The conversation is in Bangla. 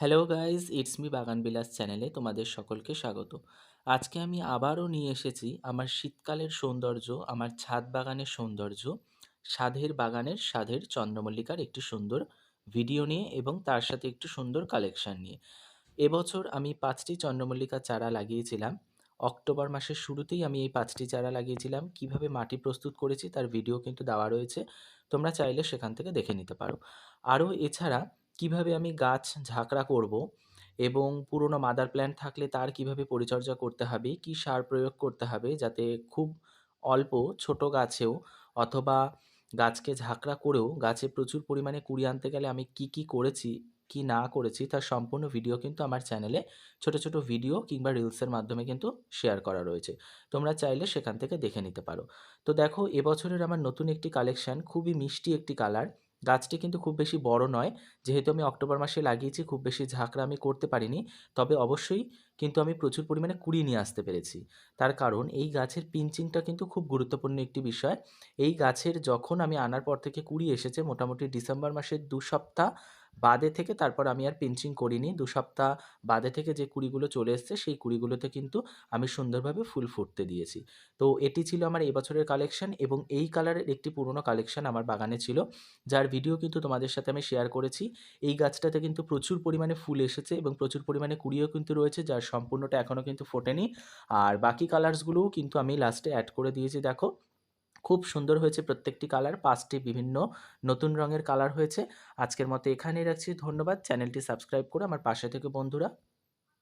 হ্যালো গাইজ ইটস মি বাগান বিলাস চ্যানেলে তোমাদের সকলকে স্বাগত। আজকে আমি আবারও নিয়ে এসেছি আমার শীতকালের সৌন্দর্য, আমার ছাদ বাগানের সৌন্দর্য, সাধের বাগানের সাধের চন্দ্রমল্লিকার একটি সুন্দর ভিডিও নিয়ে এবং তার সাথে একটু সুন্দর কালেকশন নিয়ে। এবছর আমি পাঁচটি চন্দ্রমল্লিকা চারা লাগিয়েছিলাম। অক্টোবর মাসের শুরুতেই আমি এই পাঁচটি চারা লাগিয়েছিলাম। কীভাবে মাটি প্রস্তুত করেছি তার ভিডিও কিন্তু দেওয়া রয়েছে। তোমরা চাইলে সেখান থেকে দেখে নিতে পারো। আরও এছাড়া কীভাবে আমি গাছ ঝাঁকড়া করব এবং পুরনো মাদার প্ল্যান্ট থাকলে তার কীভাবে পরিচর্যা করতে হবে, কি সার প্রয়োগ করতে হবে যাতে খুব অল্প ছোট গাছেও অথবা গাছকে ঝাঁকড়া করেও গাছে প্রচুর পরিমাণে কুড়ি আনতে গেলে আমি কি কি করেছি, কি না করেছি তার সম্পূর্ণ ভিডিও কিন্তু আমার চ্যানেলে ছোট ছোট ভিডিও কিংবা রিলসের মাধ্যমে কিন্তু শেয়ার করা রয়েছে। তোমরা চাইলে সেখান থেকে দেখে নিতে পারো। তো দেখো, এবছরের আমার নতুন একটি কালেকশান, খুবই মিষ্টি একটি কালার। গাছটি কিন্তু খুব বেশি বড় নয়। যেহেতু আমি অক্টোবর মাসে লাগিয়েছি, খুব বেশি ঝাঁকড়া আমি করতে পারিনি। তবে অবশ্যই কিন্তু আমি প্রচুর পরিমাণে কুড়ি নিয়ে আসতে পেরেছি। তার কারণ এই গাছের পিঞ্চিংটা কিন্তু খুব গুরুত্বপূর্ণ একটি বিষয়। এই গাছের যখন আমি আনার পর থেকে কুড়ি এসেছে, মোটামুটি ডিসেম্বর মাসের দু সপ্তাহ বাদে থেকে তারপর আমি আর পিঞ্চিং করিনি। দু সপ্তাহ বাদে থেকে যে কুড়িগুলো চলে এসছে, সেই কুড়িগুলোতে কিন্তু আমি সুন্দরভাবে ফুল ফুটতে দিয়েছি। তো এটি ছিল আমার এবছরের কালেকশন এবং এই কালারের একটি পুরনো কালেকশন আমার বাগানে ছিল, যার ভিডিও কিন্তু তোমাদের সাথে আমি শেয়ার করেছি। এই গাছটাতে কিন্তু প্রচুর পরিমাণে ফুল এসেছে এবং প্রচুর পরিমাণে কুড়িও কিন্তু রয়েছে, যার সম্পূর্ণটা এখনও কিন্তু ফোটেনি। আর বাকি কালার্সগুলোও কিন্তু আমি লাস্টে অ্যাড করে দিয়েছি, দেখো। খুব সুন্দর হয়েছে প্রত্যেকটি কালার, পাঁচটি বিভিন্ন নতুন রঙের কালার হয়েছে। আজকের মতো এখানেই রাখছি। ধন্যবাদ। চ্যানেলটি সাবস্ক্রাইব করে আমার পাশে থেকে বন্ধুরা।